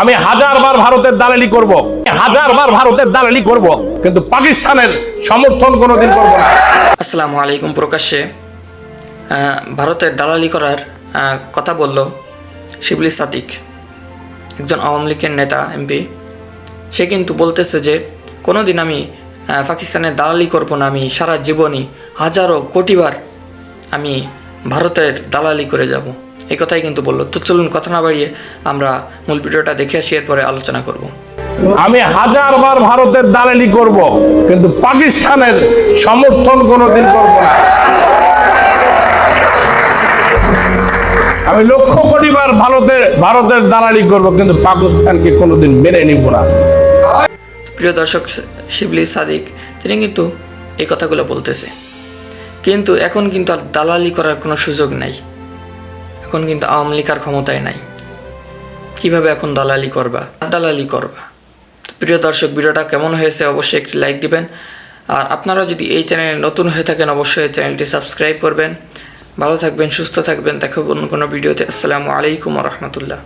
আমি হাজারবার ভারতের দালালি করব। হাজারবার ভারতের দালালি করব। কিন্তু পাকিস্তানের সমর্থন কোনোদিন করব না। আসসালামু আলাইকুম প্রকাশ্যে ভারতের দালালি করার কথা বলল শিবলি সাদিক, একজন আওয়ামী লীগের নেতা, এমপি। সে কিন্তু বলতেছে যে কোনো দিন আমি পাকিস্তানের দালালি করব না, আমি সারা জীবনই হাজারো কোটিবার আমি ভারতের দালালি করে যাব। এই কথাই কিন্তু বলল। তো চলুন কথা না বাড়িয়ে আমরা মূল ভিডিওটা দেখে আসি এরপরে আলোচনা করব। আমি হাজারবার ভারতের দালালি করব কিন্তু পাকিস্তানের সমর্থন কোনোদিন করব না। আমি লক্ষ কোটি বার ভারতের ভারতের দালালি করব কিন্তু পাকিস্তানকে কোনোদিন মেনে নিব না। প্রিয় দর্শক শিবলি সাদিক তিনি কিন্তু এই কথাগুলো বলতেছে। কিন্তু এখন কিন্তু আর দালালি করার কোনো সুযোগ নাই। এখন কিন্তু আওয়ামী লীগ আর ক্ষমতায় নাই। কীভাবে এখন দালালি করবা? দালালি করবা? প্রিয় দর্শক, ভিডিওটা কেমন হয়েছে অবশ্যই একটি লাইক দিবেন। আর আপনারা যদি এই চ্যানেলে নতুন হয়ে থাকেন, অবশ্যই চ্যানেলটি সাবস্ক্রাইব করবেন। ভালো থাকবেন, সুস্থ থাকবেন। দেখো অন্য কোনো ভিডিওতে। আসসালামু আলাইকুম রহমতুল্লাহ।